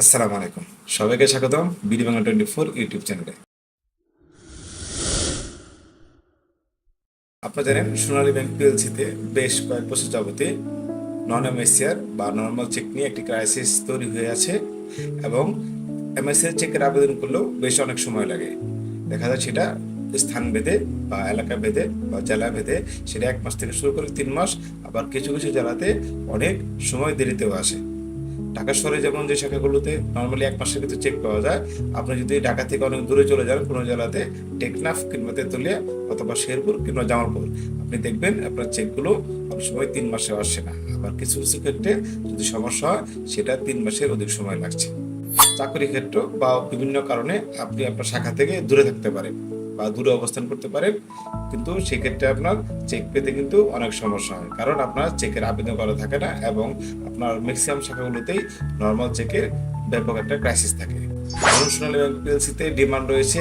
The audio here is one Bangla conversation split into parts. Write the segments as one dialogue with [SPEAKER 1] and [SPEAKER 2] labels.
[SPEAKER 1] আসসালামু আলাইকুম। সবাইকে স্বাগতম BD Bangla twenty four YouTube চ্যানেলে। আপনারা জানেন, সোনালী ব্যাংক পিএলসিতে বেশ কয়েক বছর যাবতে নন এমএসিআর বা নর্মাল চেক নিয়ে একটি ক্রাইসিস তৈরি হয়ে আছে এবং এমএসিআর চেকের আবেদন করলেও বেশ অনেক সময় লাগে। দেখা যায় সেটা স্থান ভেদে বা এলাকা ভেদে বা জেলা ভেদে সেটা এক মাস থেকে শুরু করে তিন মাস, আবার কিছু কিছু জেলাতে অনেক সময় দেরিতেও আসে। ঢাকা শহরে যেমন যে শাখাগুলোতে নর্মালি এক মাসের ভিতরে চেক পাওয়া যায়, আপনি যদি ঢাকা থেকে অনেক দূরে চলে যান কোনো জেলাতে, টেকনাফ কিংবা তেতুলিয়া অথবা শেরপুর কিংবা জামালপুর, আপনি দেখবেন আপনার চেকগুলো অনেক সময় তিন মাসে আসে না। আবার কিছু কিছু ক্ষেত্রে যদি সমস্যা হয়, সেটা তিন মাসের অধিক সময় লাগছে। চাকরি ক্ষেত্র বা বিভিন্ন কারণে আপনি আপনার শাখা থেকে দূরে থাকতে পারেন। বা দূরে অবস্থান করতে পারেন, কিন্তু সেক্ষেত্রে আপনার চেক পেতে কিন্তু অনেক সমস্যা হয়। কারণ আপনার চেকের আবেদন করা থাকে না এবং আপনার ম্যাক্সিমাম শাখাগুলোতেই নর্মাল চেকের ব্যাপক একটা ক্রাইসিস থাকে। সোনালী ব্যাংক পিএলসিতে ডিমান্ড রয়েছে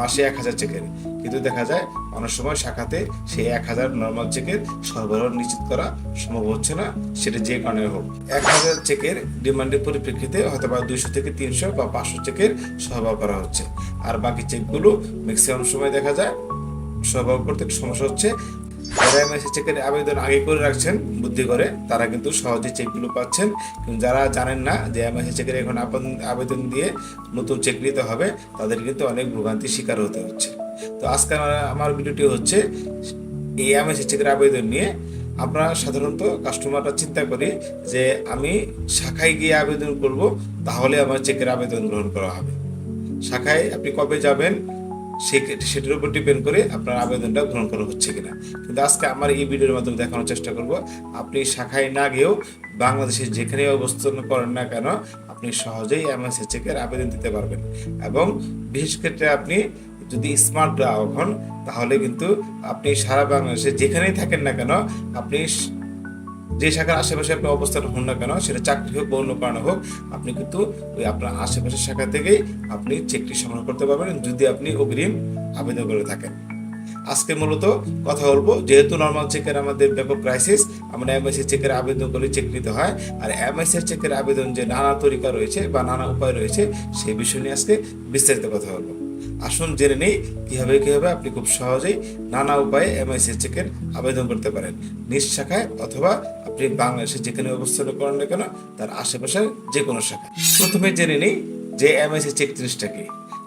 [SPEAKER 1] মাসে এক হাজার চেকের কিন্তু দেখা যায় অনেক সময় শাখাতে সেই এক হাজার নর্মাল চেকের সরবরাহ নিশ্চিত করা সম্ভব হচ্ছে না, সেটা যে কারণে হোক। এক হাজার চেকের ডিমান্ডের পরিপ্রেক্ষিতে হয়তো বা দুইশো থেকে তিনশো বা পাঁচশো চেকের সরবরাহ করা হচ্ছে। আর বাকি চেকগুলো ম্যাক্সিমাম সময় দেখা যায়। সরবরাহ করতে সমস্যা হচ্ছে। যারা এমএসসি চেকের আবেদন আগে করে রাখছেন, বুদ্ধি করে, তারা কিন্তু সহজে চেকগুলো পাচ্ছেন। কিন্তু যারা জানেন না যে এমএসসি চেকের এখন আবেদন- দিয়ে নতুন চেক নিতে হবে, তাদের কিন্তু অনেক ভোগান্তির শিকার হতে হচ্ছে। তো আজকে আমার- আমার ভিডিওটি হচ্ছে এই এমএসসি চেকের আবেদন নিয়ে। আমরা সাধারণত কাস্টমাররা চিন্তা করি যে, আমি শাখায় গিয়ে আবেদন করব, তাহলে আমার চেকের আবেদন গ্রহণ করা হবে। শাখায় আপনি কবে যাবেন সেটার উপর ডিপেন্ড করে আপনার আবেদনটা গ্রহণ করা হচ্ছে কিনা। কিন্তু আজকে আমার এই ভিডিওর মাধ্যমে দেখানোর চেষ্টা করব, আপনি শাখায় না গিয়েও বাংলাদেশে যেখানে অবস্থান করেন না কেন, আপনি সহজেই এমএসএ চেকের আবেদন দিতে পারবেন। এবং বিশেষ ক্ষেত্রে আপনি যদি স্মার্ট গ্রাহক হন, তাহলে কিন্তু আপনি সারা বাংলাদেশে যেখানেই থাকেন না কেন, আপনি যে শাখার আশেপাশে আপনি অবস্থান হন না কেন, সেটা চাকরি হোক বা অন্য কারণে হোক, আপনি কিন্তু ওই আপনার আশেপাশের শাখা থেকেই আপনি চেকটি সংগ্রহ করতে পারবেন যদি আপনি অগ্রিম আবেদন করে থাকেন। আজকে মূলত কথা বলব, যেহেতু নর্মাল চেকের আমাদের ব্যাপক ক্রাইসিস আমরা এমআইসি চেকের আবেদন করে চেক নিতে হয়, আর এমআইসি চেকের আবেদন যে নানা তরিকা রয়েছে বা নানা উপায় রয়েছে, সেই বিষয় নিয়ে আজকে বিস্তারিত কথা বলব। আসুন জেনে নেই কীভাবে কীভাবে আপনি খুব সহজেই নানা উপায়ে এমআইসি চেকের আবেদন করতে পারেন। নিজ শাখায় অথবা আপনি বাংলাদেশে যেখানে অবস্থান করেন না কেন, তার আশেপাশের যে কোনো শাখা। প্রথমে জেনে নেই যে এমআইসি চেক জিনিসটা কি।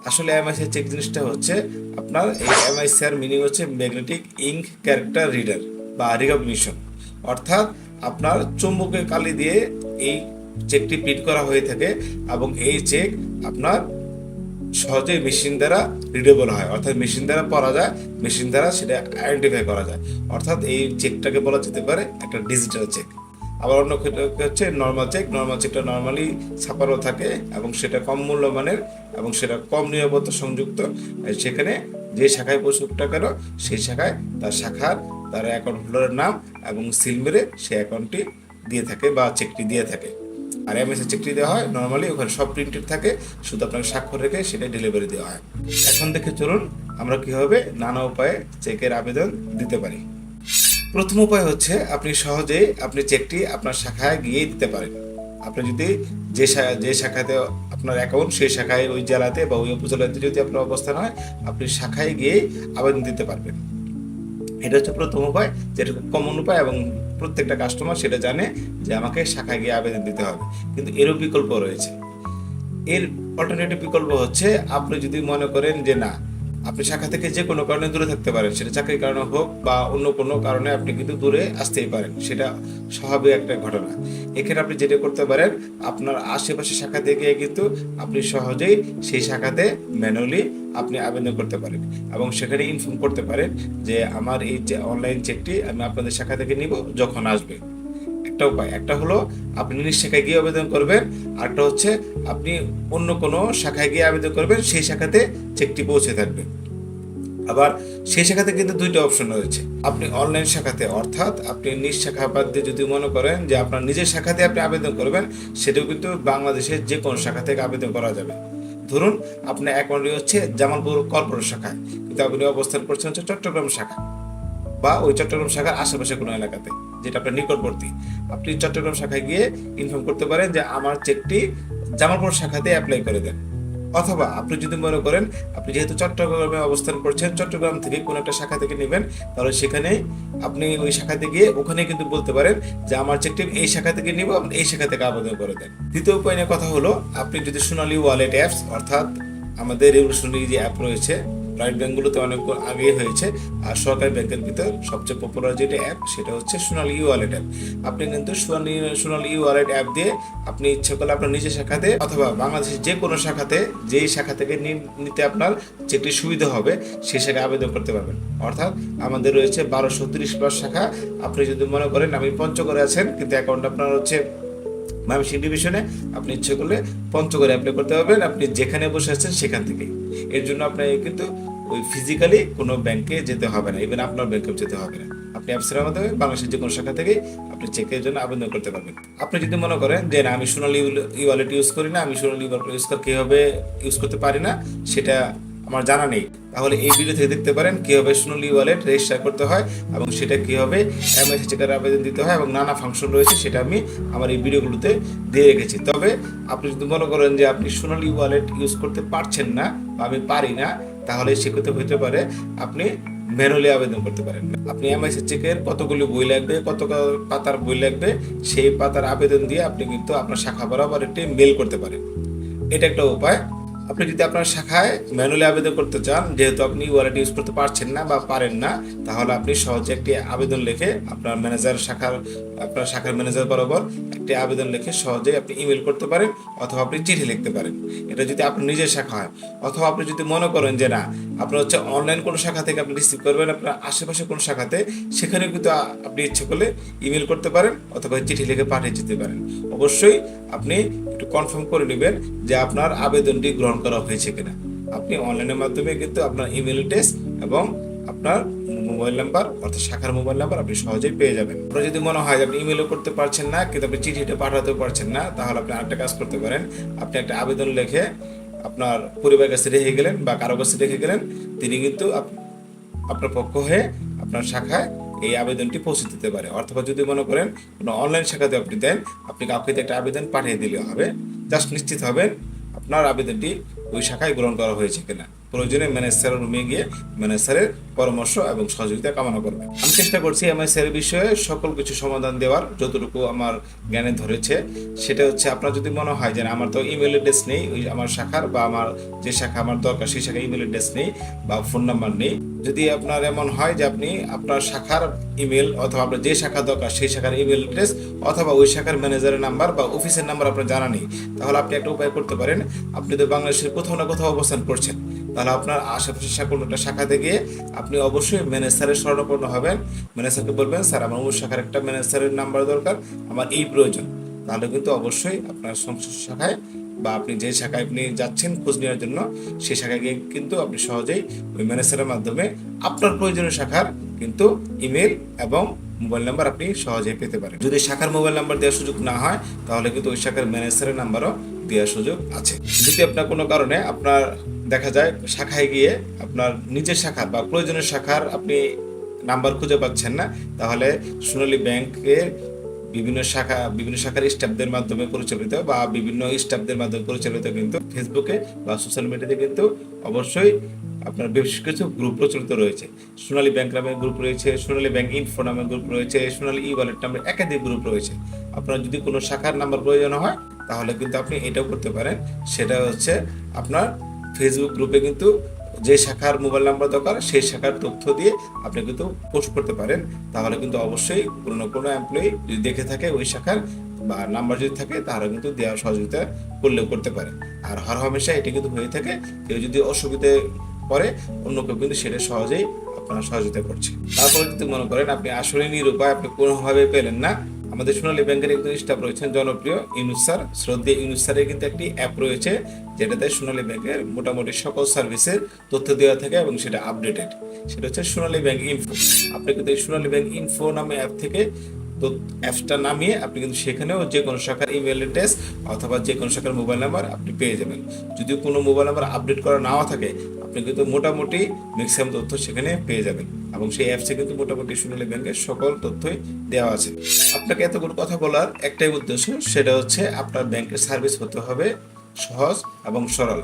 [SPEAKER 1] আসলে এমআইসি চেক জিনিসটা হচ্ছে আপনার এই এমআইসিআর মিনিং হচ্ছে ম্যাগনেটিক ইঙ্ক ক্যারেক্টার রিডার বা রিকগনিশন অর্থাৎ আপনার চুম্বকের কালি দিয়ে এই চেকটি প্রিন্ট করা হয়ে থাকে এবং এই চেক আপনার সহজেই মেশিন দ্বারা রিডেবল হয়। অর্থাৎ মেশিন দ্বারা পড়া যায় মেশিন দ্বারা সেটা আইডেন্টিফাই করা যায়। অর্থাৎ এই চেকটাকে বলা যেতে পারে একটা ডিজিটাল চেক আবার অন্য ক্ষেত্রে হচ্ছে নর্মাল চেক নর্মাল চেকটা নর্মালি ছাপানো থাকে এবং সেটা কম মূল্যমানের এবং সেটা কম নিরাপত্তা সংযুক্ত। সেখানে যে শাখায় না কেন, সেই শাখায় তার শাখার, তার অ্যাকাউন্ট হোল্ডারের নাম এবং সিল মেরে সেই অ্যাকাউন্টটি দিয়ে থাকে বা চেকটি দিয়ে থাকে। আর এমএসএ চেকটি দেওয়া হয় নর্মালি ওখানে সব প্রিন্টেড থাকে, শুধু আপনাকে স্বাক্ষর রেখে সেটা ডেলিভারি দেওয়া হয়। এখন দেখে চলুন আমরা কীভাবে নানা উপায়ে চেকের আবেদন দিতে পারি। প্রথম উপায় হচ্ছে আপনি সহজেই আপনি চেকটি আপনার শাখায় গিয়েই দিতে পারেন। আপনি যদি যে যে শাখাতে আপনার অ্যাকাউন্ট সেই শাখায় ওই জেলাতে বা ওই উপজেলাতে যদি আপনার অবস্থান হয়, আপনি শাখায় গিয়েই আবেদন দিতে পারবেন। এটা হচ্ছে প্রথম উপায়, যেটা খুব কমন উপায় এবং প্রত্যেকটা কাস্টমার সেটা জানে যে আমাকে শাখায় গিয়ে আবেদন দিতে হবে। কিন্তু এরও বিকল্প রয়েছে। এর অল্টারনেটিভ বিকল্প হচ্ছে আপনি যদি মনে করেন যে না আপনি শাখা থেকে যে কোনো কারণে দূরে থাকতে পারেন, সেটা চাকরির কারণে হোক বা অন্য কোনো কারণে আপনি কিন্তু দূরে আসতেই পারেন, সেটা স্বাভাবিক একটা ঘটনা। এখানে আপনি যেটা করতে পারেন, আপনার আশেপাশে শাখা থেকে কিন্তু আপনি সহজেই সেই শাখাতে ম্যানুয়ালি আপনি আবেদন করতে পারেন এবং সেখানে ইনফর্ম করতে পারেন যে আমার এই যে অনলাইন চেকটি আমি আপনাদের শাখা থেকে নিব যখন আসবে। একটা উপায় একটা হলো আপনি নিজ শাখায় গিয়ে আবেদন করবেন, আরেকটা হচ্ছে আপনি অন্য কোনো শাখায় গিয়ে আবেদন করবেন, সেই শাখাতে চেকটি পৌঁছে থাকবে। আবার সেই শাখাতে কিন্তু দুইটা অপশন রয়েছে। আপনি অনলাইন শাখাতে, অর্থাৎ আপনি নিজ শাখা বাদ দিয়ে যদি মনে করেন যে আপনার নিজের শাখাতে আপনি আবেদন করবেন, সেটাও কিন্তু বাংলাদেশের যে কোনো শাখা থেকে আবেদন করা যাবে। ধরুন আপনার অ্যাকাউন্টটি হচ্ছে জামালপুর কর্পোরেট শাখায় কিন্তু আপনি অবস্থান করছেন হচ্ছে চট্টগ্রাম শাখা বা ওই চট্টগ্রাম শাখার আশেপাশে কোনো এলাকাতে। যেটা আপনার নিকটবর্তী। আপনি চট্টগ্রাম শাখায় গিয়ে ইনফর্ম করতে পারেন যে আমার চেকটি জামালপুর শাখাতে অ্যাপ্লাই করে দেন। অথবা আপনি যদি মনে করেন, আপনি যেহেতু চট্টগ্রামে অবস্থান করছেন, চট্টগ্রাম থেকে কোনো একটা শাখা থেকে নেবেন, তাহলে সেখানে আপনি ওই শাখাতে গিয়ে ওখানে কিন্তু বলতে পারেন যে আমার চেকটি এই শাখা থেকে নিব, আপনি এই শাখা থেকে আবেদন করে দেন। দ্বিতীয় উপায় কথা হলো, আপনি যদি সোনালি ওয়ালেট অ্যাপস অর্থাৎ আমাদের রেভলিউশনারি যে অ্যাপ রয়েছে প্রাইভেট ব্যাঙ্কগুলোতে অনেক আগে হয়েছে। আর সরকারি ব্যাংকের ভিতর সবচেয়ে পপুলার যেটা অ্যাপ সেটা হচ্ছে সোনালী ই ওয়ালেট অ্যাপ আপনি কিন্তু সোনালী সোনালী ই ওয়ালেট অ্যাপ দিয়ে আপনি ইচ্ছে করলে আপনার নিজের শাখাতে অথবা বাংলাদেশের যে কোনো শাখাতে, যেই শাখা থেকে নিতে আপনার যেটি সুবিধা হবে সেই শাখায় আবেদন করতে পারবেন। অর্থাৎ আমাদের রয়েছে বারোশো তিরিশ প্লাস শাখা। আপনি যদি মনে করেন আমি পঞ্চগড়ে আছেন, কিন্তু অ্যাকাউন্ট আপনার হচ্ছে ময়মনসিংহ ডিভিশনে, আপনি ইচ্ছে করলে পঞ্চগড়ে অ্যাপ্লাই করতে পারবেন। আপনি যেখানে বসে আছেন সেখান থেকেই। এর জন্য আপনাকে কিন্তু ওই ফিজিক্যালি কোনো ব্যাংকে যেতে হবে না ইভেন আপনার ব্যাংকেও যেতে হবে না। আপনি অ্যাপসের মাধ্যমে বাংলাদেশের যে কোনো শাখা থেকে আপনি চেকের জন্য আবেদন করতে পারবেন। আপনি যদি মনে করেন যে, না, আমি সোনালি ই ওয়ালেট ইউজ করি না, আমি সোনালি ওয়ালেট ইউজ করে, কীভাবে ইউজ করতে পারি না? সেটা আমার জানা নেই। তাহলে এই ভিডিও থেকে দেখতে পারেন কীভাবে সোনালি ওয়ালেট রেজিস্টার করতে হয় এবং সেটা কীভাবে এমএস চেকার আবেদন দিতে হয় এবং নানা ফাংশন রয়েছে, সেটা আমি আমার এই ভিডিওগুলোতে দিয়ে রেখেছি। তবে আপনি যদি মনে করেন যে, আপনি সোনালি ওয়ালেট ইউজ করতে পারছেন না বা আমি পারি না তাহলে স্বীকৃত হতে পারে আপনি ম্যানুয়ালি আবেদন করতে পারেন। আপনি এমআইসি চেকের কতগুলি বই লাগবে, কত পাতার বই লাগবে, সেই পাতার আবেদন দিয়ে আপনি কিন্তু আপনার শাখা বরাবর একটি মেল করতে পারেন। এটা একটা উপায়। আপনি যদি আপনার শাখায় ম্যানুয়ালি আবেদন করতে চান, যেহেতু আপনি ওয়ালেট ইউজ করতে পারছেন না বা পারেন না, তাহলে আপনি সহজে একটি আবেদন লিখে আপনার ম্যানেজার শাখার, আপনার শাখার ম্যানেজার বরাবর একটি আবেদন লিখে সহজে আপনি ইমেল করতে পারেন অথবা আপনি চিঠি লিখতে পারেন। এটা যদি আপনার নিজের শাখা হয়, অথবা আপনি যদি মনে করেন যে না, আপনার হচ্ছে অনলাইন কোনো শাখা থেকে আপনি রিসিভ করবেন, আপনার আশেপাশে কোনো শাখাতে, সেখানে কিন্তু আপনি ইচ্ছে করলে ইমেল করতে পারেন অথবা চিঠি লিখে পাঠিয়ে যেতে পারেন। অবশ্যই আপনি একটু কনফার্ম করে নেবেন যে আপনার আবেদনটি গ্রহণ করা হয়েছে কিনা। আপনি অনলাইনের মাধ্যমে কিন্তু আপনার ইমেল টেস্ট এবং আপনার মোবাইল নাম্বার অর্থাৎ শাখার মোবাইল নাম্বার আপনি সহজেই পেয়ে যাবেন। আপনার যদি মনে হয় আপনি ইমেলও করতে পারছেন না, কিন্তু আপনি চিঠিটা পাঠাতেও পারছেন না, তাহলে আপনি আরেকটা কাজ করতে পারেন। আপনি একটা আবেদন লিখে আপনার পরিবারের কাছে রেখে গেলেন বা কারও কাছে রেখে গেলেন, তিনি কিন্তু আপনার পক্ষ হয়ে আপনার শাখায় এই আবেদনটি পৌঁছে দিতে পারে। অথবা যদি মনে করেন কোনো অনলাইন শাখাতে আপনি দেন, আপনি কাউকে একটা আবেদন পাঠিয়ে দিলে হবে। জাস্ট নিশ্চিত হবেন আপনার আবেদনটি ওই শাখায় গ্রহণ করা হয়েছে কিনা। প্রয়োজনে ম্যানেজারের রুমে গিয়ে ম্যানেজারের পরামর্শ এবং সহযোগিতা কামনা করবেন। আমি চেষ্টা করছি এমএসএর বিষয়ে সকল কিছু সমাধান দেওয়ার, যতটুকু আমার জ্ঞানে ধরেছে। সেটা হচ্ছে আপনার যদি মনে হয় যে আমার তো ইমেল অ্যাড্রেস নেই, ওই আমার শাখার বা আমার যে শাখা আমার দরকার, সেই শাখায় ইমেল অ্যাড্রেস নেই বা ফোন নাম্বার নেই। যদি আপনার এমন হয় যে আপনি আপনার শাখার ইমেল অথবা আপনার যে শাখা দরকার, সেই শাখার ইমেল অ্যাড্রেস অথবা ওই শাখার ম্যানেজারের নাম্বার বা অফিসের নাম্বার আপনার জানা নেই, তাহলে আপনি একটা উপায় করতে পারেন। আপনি তো বাংলাদেশের কোথাও না কোথাও অবস্থান করছেন। তাহলে আপনার আশেপাশে শাখা কোনো একটা শাখাতে গিয়ে আপনি অবশ্যই ম্যানেজারের স্মরণাপন্ন হবেন। ম্যানেজারকে বলবেন, স্যার, আমার অমুক শাখার একটা ম্যানেজারের নাম্বার দরকার, আমার এই প্রয়োজন। তাহলে কিন্তু অবশ্যই আপনার সংশ্লিষ্ট শাখায় বা আপনি যে শাখায় আপনি যাচ্ছেন খোঁজ নেওয়ার জন্য, সেই শাখায় গিয়ে কিন্তু আপনি সহজেই ওই ম্যানেজারের মাধ্যমে আপনার প্রয়োজনীয় শাখার কিন্তু ইমেল এবং মোবাইল নাম্বার আপনি সহজেই পেতে পারেন। যদি শাখার মোবাইল নাম্বার দেওয়ার সুযোগ না হয়, তাহলে কিন্তু ওই শাখার ম্যানেজারের নাম্বারও দেওয়ার সুযোগ আছে। যদি আপনার কোনো কারণে আপনার দেখা যায়, শাখায় গিয়ে আপনার নিজের শাখার বা প্রয়োজনীয় শাখার আপনি নাম্বার খুঁজে পাচ্ছেন না, তাহলে সোনালী ব্যাংকের বিভিন্ন শাখা, বিভিন্ন শাখার স্টাফদের মাধ্যমে পরিচালিত বা বিভিন্ন স্টাফদের মাধ্যমে পরিচালিত কিন্তু ফেসবুকে বা সোশ্যাল মিডিয়াতে কিন্তু অবশ্যই আপনার বেশ কিছু গ্রুপ প্রচলিত রয়েছে। সোনালী ব্যাংক নামে গ্রুপ রয়েছে, সোনালী ব্যাংক ইনফো নামে গ্রুপ রয়েছে, সোনালী ই ওয়ালেট নামে একাধিক গ্রুপ রয়েছে। আপনার যদি কোনো শাখার নাম্বার প্রয়োজন হয়, তাহলে কিন্তু আপনি এটাও করতে পারেন। সেটা হচ্ছে আপনার ফেসবুক গ্রুপে কিন্তু যে শাখার মোবাইল নাম্বার দরকার, সেই শাখার তথ্য দিয়ে আপনি কিন্তু পোস্ট করতে পারেন। তাহলে কিন্তু অবশ্যই কোনো কোনো এমপ্লয়ি যদি দেখে থাকে ওই শাখার বা নাম্বার যদি থাকে, তাহলে কিন্তু দেওয়ার সহযোগিতা করলেও করতে পারে। আর হর হামেশা এটি কিন্তু হয়ে থাকে, কেউ যদি অসুবিধে পরে অন্য কেউ কিন্তু সেটা সহজেই আপনার সহযোগিতা করছে। তারপরে যদি মনে করেন আপনি আসলে নিরুপায়, আপনি কোনোভাবে পেলেন না আমাদের সোনালী ব্যাংকের একজন স্টাফ রয়েছেন জনপ্রিয় ইউনুস স্যার শ্রদ্ধে ইউনুস স্যারের কিন্তু একটি অ্যাপ রয়েছে, যেটাতে সোনালী ব্যাংকের মোটামুটি সকল সার্ভিসের তথ্য দেওয়া থাকে এবং সেটা আপডেটেড সেটা হচ্ছে সোনালী ব্যাংক ইনফো আপনি কিন্তু এই সোনালী ব্যাংক ইনফো নামে অ্যাপ থেকে তো অ্যাপসটা নামিয়ে আপনি কিন্তু সেখানেও যে কোনো শাখার ইমেল অ্যাড্রেস অথবা যে কোনো শাখার মোবাইল নাম্বার আপনি পেয়ে যাবেন। যদি কোনো মোবাইল নাম্বার আপডেট করা নাও থাকে আপনি কিন্তু মোটামুটি ম্যাক্সিমাম তথ্য সেখানে পেয়ে যাবেন এবং সেই অ্যাপসে কিন্তু মোটামুটি সোনালী ব্যাংকের সকল তথ্যই দেওয়া আছে। আপনাকে এতগুলো কথা বলার একটাই উদ্দেশ্য সেটা হচ্ছে আপনার ব্যাংকের সার্ভিস হতে হবে সহজ এবং সরল।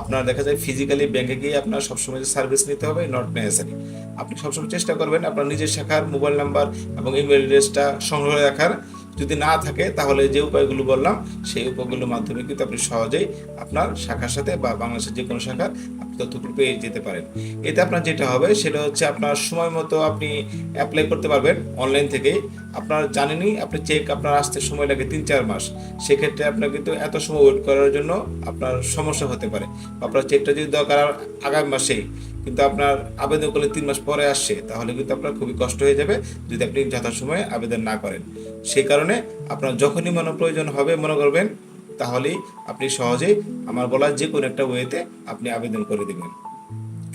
[SPEAKER 1] আপনার দেখা যায় ফিজিক্যালি ব্যাংকে গিয়ে আপনার সবসময় যে সার্ভিস নিতে হবে নট নেসেসারি আপনি সবসময় চেষ্টা করবেন আপনার নিজের শাখার মোবাইল নাম্বার এবং ইমেল অ্যাড্রেসটা সংগ্রহ রাখার। যদি না থাকে তাহলে যে উপায়গুলো বললাম, সেই উপায়গুলোর মাধ্যমে কিন্তু আপনি সহজেই আপনার শাখার সাথে বা বাংলাদেশের যে কোনো শাখার তথ্যগুলো পেয়ে যেতে পারেন। এতে আপনার যেটা হবে সেটা হচ্ছে আপনার সময় মতো আপনি অ্যাপ্লাই করতে পারবেন অনলাইন থেকেই আপনার জানেনই, আপনি চেক আপনার আসতে সময় লাগে তিন চার মাস। সেক্ষেত্রে আপনার কিন্তু এত সময় ওয়েট করার জন্য আপনার সমস্যা হতে পারে। আপনার চেকটা যদি দরকার আগামী মাসেই, কিন্তু আপনার আবেদন করলে তিন মাস পরে আসছে, তাহলে কিন্তু আপনার খুবই কষ্ট হয়ে যাবে যদি আপনি যথাসময়ে আবেদন না করেন। সেই কারণে আপনার যখনই মনে প্রয়োজন হবে মনে করবেন তাহলেই আপনি সহজেই আমার বলা যে কোনো একটা ওয়েতে আপনি আবেদন করে দেবেন।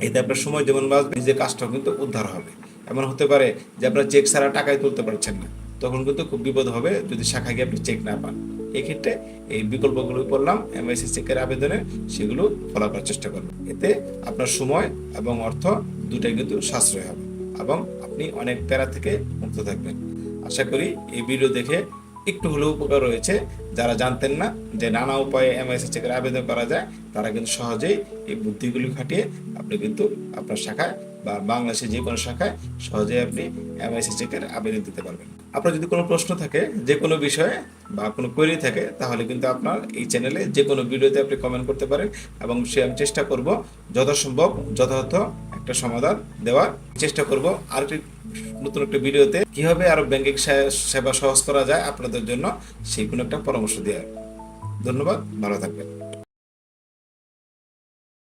[SPEAKER 1] এতে আপনার সময় যেমন বাঁচবে, নিজের কাজটাও কিন্তু উদ্ধার হবে। এমন হতে পারে যে আপনার চেক ছাড়া টাকাই তুলতে পারছেন না। তখন কিন্তু খুব বিপদ হবে যদি শাখায় গিয়ে আপনি চেক না পান। এক্ষেত্রে এই বিকল্পগুলো বললাম এমআইসি চেকের আবেদনে সেগুলো ফলো করার চেষ্টা করবেন এতে আপনার সময় এবং অর্থ দুটাই কিন্তু সাশ্রয় হবে এবং আপনি অনেক প্যারা থেকে মুক্ত থাকবেন। আশা করি এই ভিডিও দেখে একটু হলেও উপকার রয়েছে। যারা জানতেন না যে নানা উপায়ে এমআইসি চেকের আবেদন করা যায়, তারা কিন্তু সহজেই এই বুদ্ধিগুলি খাটিয়ে আপনি কিন্তু আপনার শাখায় বা বাংলাদেশের যে কোনো শাখায় সহজেই আপনি এমআইসি চেকের আবেদন দিতে পারবেন। আপনার যদি কোনো প্রশ্ন থাকে, যে কোনো বিষয়ে বা কোনো কোয়েরি থাকে, তাহলে কিন্তু আপনার এই চ্যানেলে যে কোনো ভিডিওতে আপনি কমেন্ট করতে পারেন এবং সে আমি চেষ্টা করব যথাসম্ভব, যথাযথ একটা সমাধান দেওয়ার চেষ্টা করব। আর একটি নতুন একটা ভিডিওতে কীভাবে আরও ব্যাংকিং সেবা সহজ করা যায় আপনাদের জন্য সেই কোনো একটা পরামর্শ দেওয়ার। ধন্যবাদ, ভালো থাকবেন।